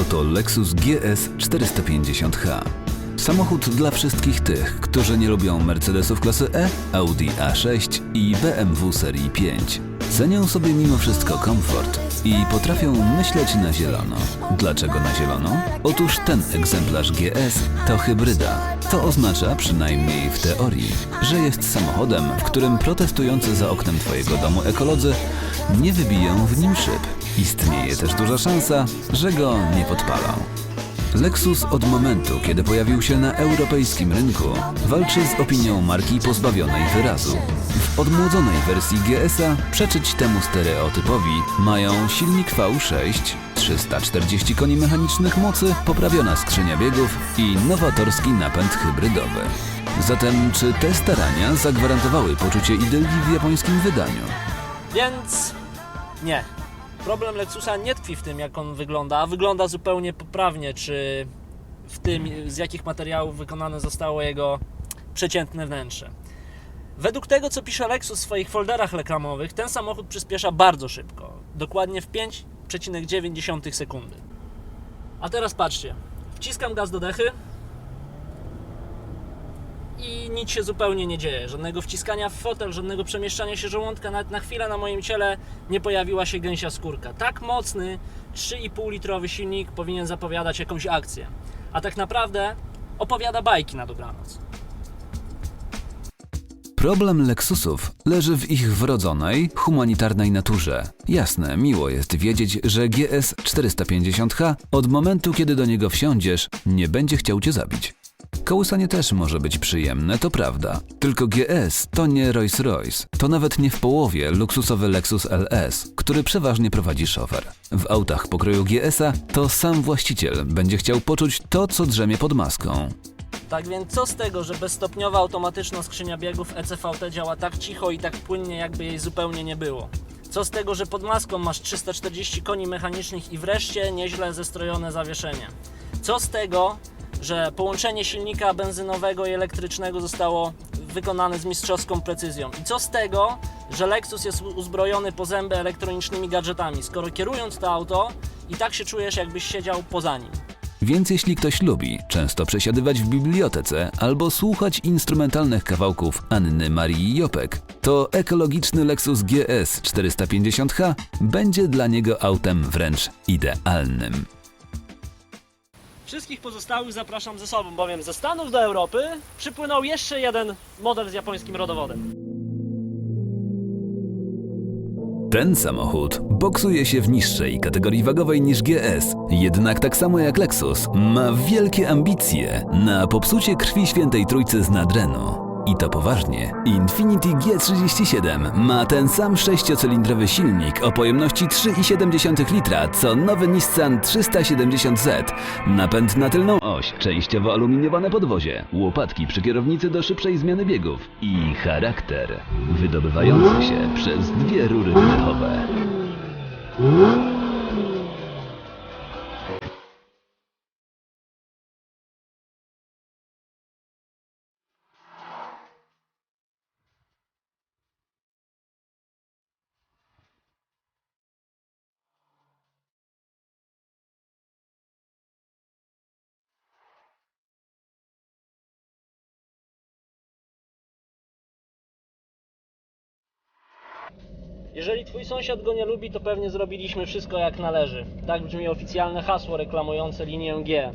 Oto Lexus GS 450h. Samochód dla wszystkich tych, którzy nie lubią Mercedesów klasy E, Audi A6 i BMW serii 5. Cenią sobie mimo wszystko komfort i potrafią myśleć na zielono. Dlaczego na zielono? Otóż ten egzemplarz GS to hybryda. To oznacza, przynajmniej w teorii, że jest samochodem, w którym protestujący za oknem Twojego domu ekolodzy nie wybiją w nim szyb. Istnieje też duża szansa, że go nie podpalą. Lexus od momentu, kiedy pojawił się na europejskim rynku, walczy z opinią marki pozbawionej wyrazu. W odmłodzonej wersji GS-a przeczyć temu stereotypowi mają silnik V6, 340 koni mechanicznych mocy, poprawiona skrzynia biegów i nowatorski napęd hybrydowy. Zatem czy te starania zagwarantowały poczucie idylii w japońskim wydaniu? Więc nie. Problem Lexusa nie tkwi w tym, jak on wygląda, a wygląda zupełnie poprawnie, czy w tym, z jakich materiałów wykonane zostało jego przeciętne wnętrze. Według tego, co pisze Lexus w swoich folderach reklamowych, ten samochód przyspiesza bardzo szybko, dokładnie w 5,9 sekundy. A teraz patrzcie, wciskam gaz do dechy i nic się zupełnie nie dzieje. Żadnego wciskania w fotel, żadnego przemieszczania się żołądka. Nawet na chwilę na moim ciele nie pojawiła się gęsia skórka. Tak mocny 3,5 litrowy silnik powinien zapowiadać jakąś akcję. A tak naprawdę opowiada bajki na dobranoc. Problem Lexusów leży w ich wrodzonej, humanitarnej naturze. Jasne, miło jest wiedzieć, że GS 450H od momentu, kiedy do niego wsiądziesz, nie będzie chciał cię zabić. Kołysanie też może być przyjemne, to prawda. Tylko GS to nie Rolls-Royce. To nawet nie w połowie luksusowy Lexus LS, który przeważnie prowadzi szofer. W autach pokroju GS-a to sam właściciel będzie chciał poczuć to, co drzemie pod maską. Tak więc co z tego, że bezstopniowa automatyczna skrzynia biegów ECVT działa tak cicho i tak płynnie, jakby jej zupełnie nie było? Co z tego, że pod maską masz 340 koni mechanicznych i wreszcie nieźle zestrojone zawieszenie? Co z tego, że połączenie silnika benzynowego i elektrycznego zostało wykonane z mistrzowską precyzją? I co z tego, że Lexus jest uzbrojony po zęby elektronicznymi gadżetami, skoro kierując to auto i tak się czujesz, jakbyś siedział poza nim? Więc jeśli ktoś lubi często przesiadywać w bibliotece albo słuchać instrumentalnych kawałków Anny Marii Jopek, to ekologiczny Lexus GS 450H będzie dla niego autem wręcz idealnym. Wszystkich pozostałych zapraszam ze sobą, bowiem ze Stanów do Europy przypłynął jeszcze jeden model z japońskim rodowodem. Ten samochód boksuje się w niższej kategorii wagowej niż GS, jednak tak samo jak Lexus ma wielkie ambicje na popsucie krwi świętej trójcy z Nadrenu. I to poważnie. Infiniti G37 ma ten sam sześciocylindrowy silnik o pojemności 3,7 litra, co nowy Nissan 370Z. Napęd na tylną oś, częściowo aluminiowane podwozie, łopatki przy kierownicy do szybszej zmiany biegów i charakter wydobywający się przez dwie rury wydechowe. Jeżeli twój sąsiad go nie lubi, to pewnie zrobiliśmy wszystko jak należy. Tak brzmi oficjalne hasło reklamujące linię G.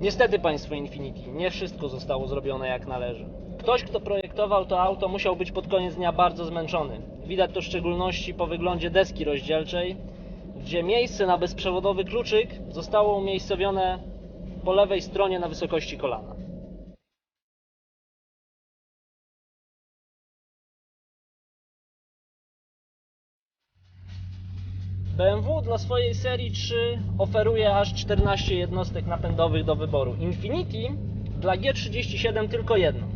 Niestety, państwo Infinity, nie wszystko zostało zrobione jak należy. Ktoś, kto projektował to auto, musiał być pod koniec dnia bardzo zmęczony. Widać to w szczególności po wyglądzie deski rozdzielczej, gdzie miejsce na bezprzewodowy kluczyk zostało umiejscowione po lewej stronie na wysokości kolana. BMW dla swojej serii 3 oferuje aż 14 jednostek napędowych do wyboru. Infiniti dla G37 tylko jedno.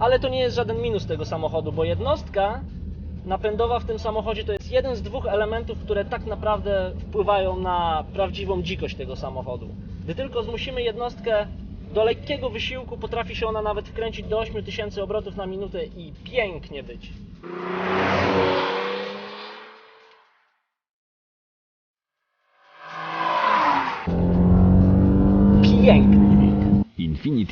Ale to nie jest żaden minus tego samochodu, bo jednostka napędowa w tym samochodzie to jest jeden z dwóch elementów, które tak naprawdę wpływają na prawdziwą dzikość tego samochodu. Gdy tylko zmusimy jednostkę do lekkiego wysiłku, potrafi się ona nawet wkręcić do 8000 obrotów na minutę i pięknie być.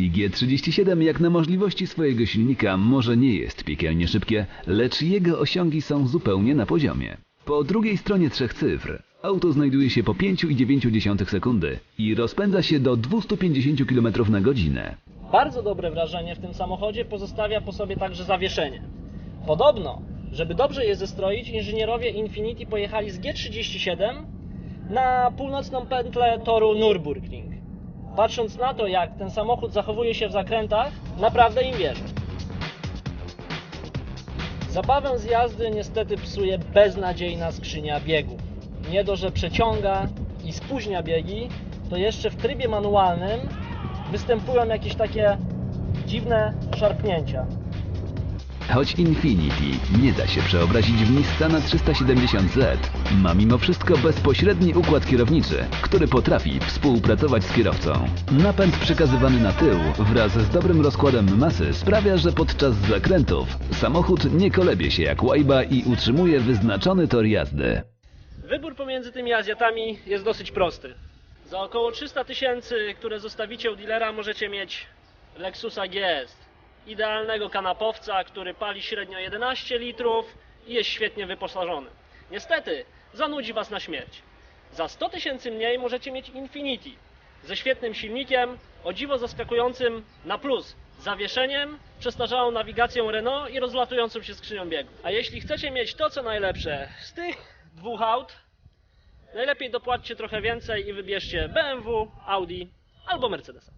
Infiniti G37 jak na możliwości swojego silnika może nie jest piekielnie szybkie, lecz jego osiągi są zupełnie na poziomie. Po drugiej stronie trzech cyfr auto znajduje się po 5,9 sekundy i rozpędza się do 250 km na godzinę. Bardzo dobre wrażenie w tym samochodzie pozostawia po sobie także zawieszenie. Podobno, żeby dobrze je zestroić, inżynierowie Infiniti pojechali z G37 na północną pętlę toru Nürburgring. Patrząc na to, jak ten samochód zachowuje się w zakrętach, naprawdę im wierzę. Zabawę z jazdy niestety psuje beznadziejna skrzynia biegów. Nie do, że przeciąga i spóźnia biegi, to jeszcze w trybie manualnym występują jakieś takie dziwne szarpnięcia. Choć Infiniti nie da się przeobrazić w Nissana 370Z, ma mimo wszystko bezpośredni układ kierowniczy, który potrafi współpracować z kierowcą. Napęd przekazywany na tył wraz z dobrym rozkładem masy sprawia, że podczas zakrętów samochód nie kolebie się jak łajba i utrzymuje wyznaczony tor jazdy. Wybór pomiędzy tymi Azjatami jest dosyć prosty. Za około 300 tysięcy, które zostawicie u dealera, możecie mieć Lexusa GS. Idealnego kanapowca, który pali średnio 11 litrów i jest świetnie wyposażony. Niestety, zanudzi Was na śmierć. Za 100 tysięcy mniej możecie mieć Infiniti ze świetnym silnikiem, o dziwo zaskakującym na plus, zawieszeniem, przestarzałą nawigacją Renault i rozlatującą się skrzynią biegów. A jeśli chcecie mieć to, co najlepsze z tych dwóch aut, najlepiej dopłaćcie trochę więcej i wybierzcie BMW, Audi albo Mercedesa.